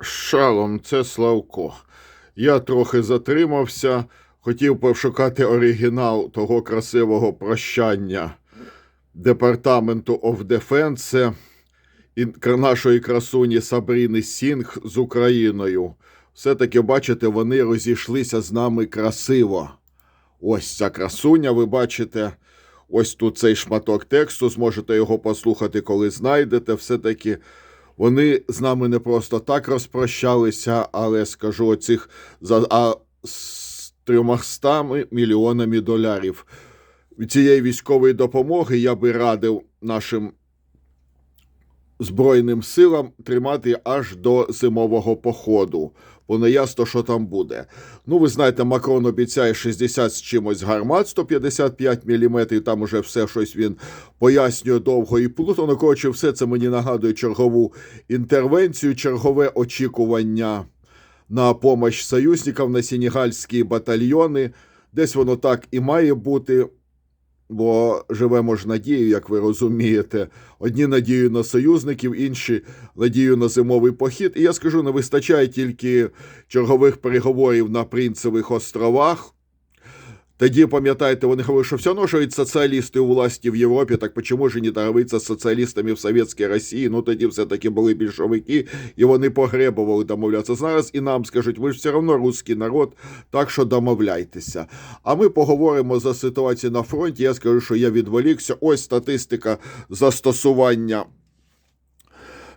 Шалом, це Славко. Я трохи затримався, хотів пошукати оригінал того красивого прощання Департаменту of Defense і нашої красуні Сабріни Сінг з Україною. Все-таки, бачите, вони розійшлися з нами красиво. Ось ця красуня, ви бачите. Ось тут цей шматок тексту, зможете його послухати, коли знайдете. Все-таки вони з нами не просто так розпрощалися, але скажу оцих за а з трьомастами мільйонами долярів. Від цієї військової допомоги я би радив нашим Збройним силам тримати аж до зимового походу, бо не ясно, що там буде. Ну, ви знаєте, Макрон обіцяє 60 з чимось гармат 155 мм, там уже все щось він пояснює довго і плутано. Коротше, все це мені нагадує чергову інтервенцію, чергове очікування на помощь союзників на сенегальські батальйони. Десь воно так і має бути. Бо живемо ж надією, як ви розумієте. Одні надію на союзників, інші надію на зимовий похід. І я скажу, не вистачає тільки чергових переговорів на Принцевих островах. Тоді, пам'ятаєте, вони говорили, що все одно живуть соціалісти у власті в Європі, так чому ж не договоритися з соціалістами в Совєтській Росії? Ну тоді все-таки були більшовики, і вони погребували домовлятися. Зараз і нам скажуть, ви ж все одно русський народ, так що домовляйтеся. А ми поговоримо за ситуацію на фронті. Я скажу, що я відволікся. Ось статистика застосування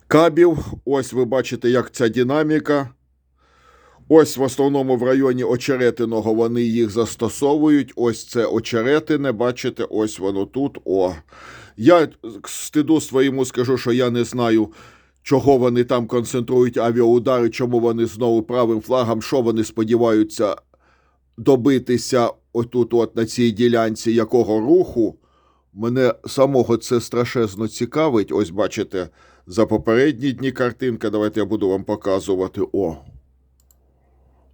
кабів. Ось ви бачите, як ця динаміка. Ось в основному в районі Очеретиного вони їх застосовують. Ось це Очеретине, бачите, ось воно тут. О. Я стиду своєму скажу, що я не знаю, чого вони там концентрують авіаудари, чому вони знову правим флагом, що вони сподіваються добитися отут, от на цій ділянці якого руху. Мене самого це страшезно цікавить. Ось бачите, за попередні дні картинка. Давайте я буду вам показувати. О.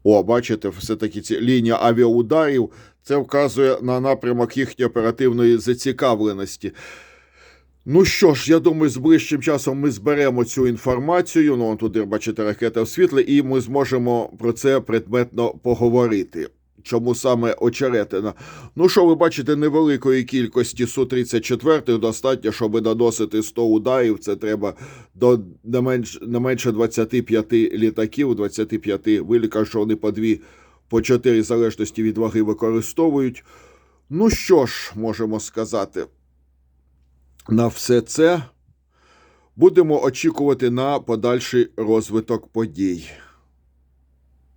О, бачите, все-таки ці лінія авіаударів це вказує на напрямок їхньої оперативної зацікавленості. Ну що ж, я думаю, з ближчим часом ми зберемо цю інформацію. Ну, туди, бачите, ракета в світлі, і ми зможемо про це предметно поговорити. Чому саме очеретина? Ну, що ви бачите, невеликої кількості Су-34 достатньо, щоб наносити 100 ударів. Це треба до не, менш, не менше 25 літаків, 25 виліка, що вони по дві, по чотири залежності від ваги використовують. Ну що ж, можемо сказати, на все це будемо очікувати на подальший розвиток подій.